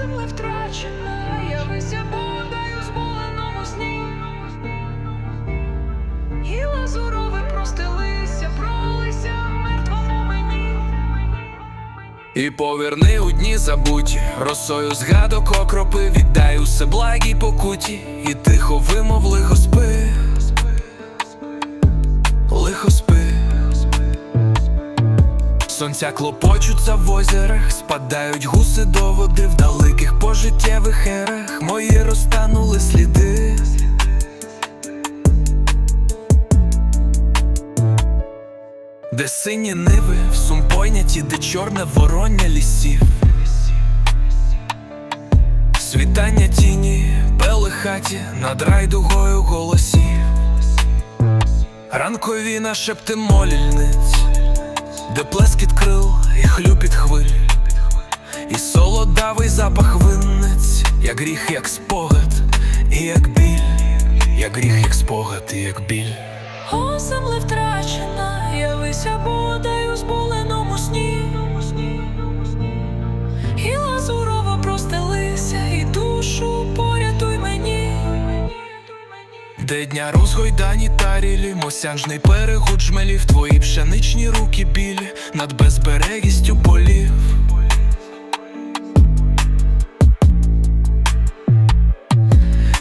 земле втрачена, я явися бодаю зболеному сні. І лазурове простилися, пролися мертвому мені. І поверни у дні забуті, росою згадок окропи, віддай усе благій покуті, і тихо вимов лихо Сонця клопочуться в озерах, спадають гуси до води в далеких пожиттєвих ерах, мої розтанули сліди. Де сині ниви в сум пойняті, де чорне вороння лісів. Світання тіні, пели хаті над райдугою голосів. Ранкові нашепти молільниць, де плескіт крил і хлюпіт хвиль, і солодавий запах винниць, як гріх, як спогад, і як біль, як гріх, як спогад, і як біль. О, земле втрачена, явися бодаю зболеному Де дня розгойдані тарілі, мосянжний перегуд жмелів, твої пшеничні руки білі над безберегістю полів.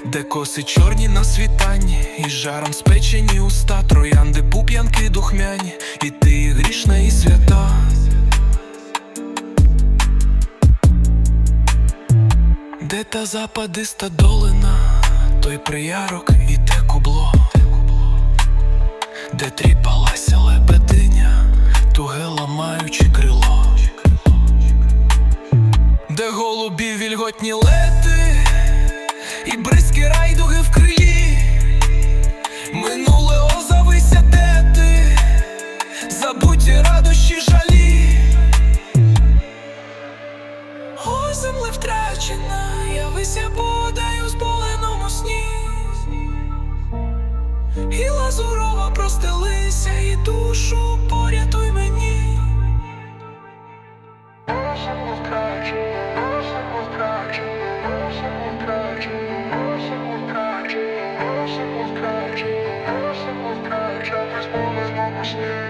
Де коси чорні на світанні, і жаром спечені уста, троянди пуп'янки духмяні, і ти і грішна, і свята. Де та западиста долина, той приярок де тріпалася лебединя, туге ламаючи крило, де голубі вільготні лети, і бризки райдуги в крилі, минуле озавися, де забуті радощі жалі. О, земле втрачена, явися бодаю Thanks.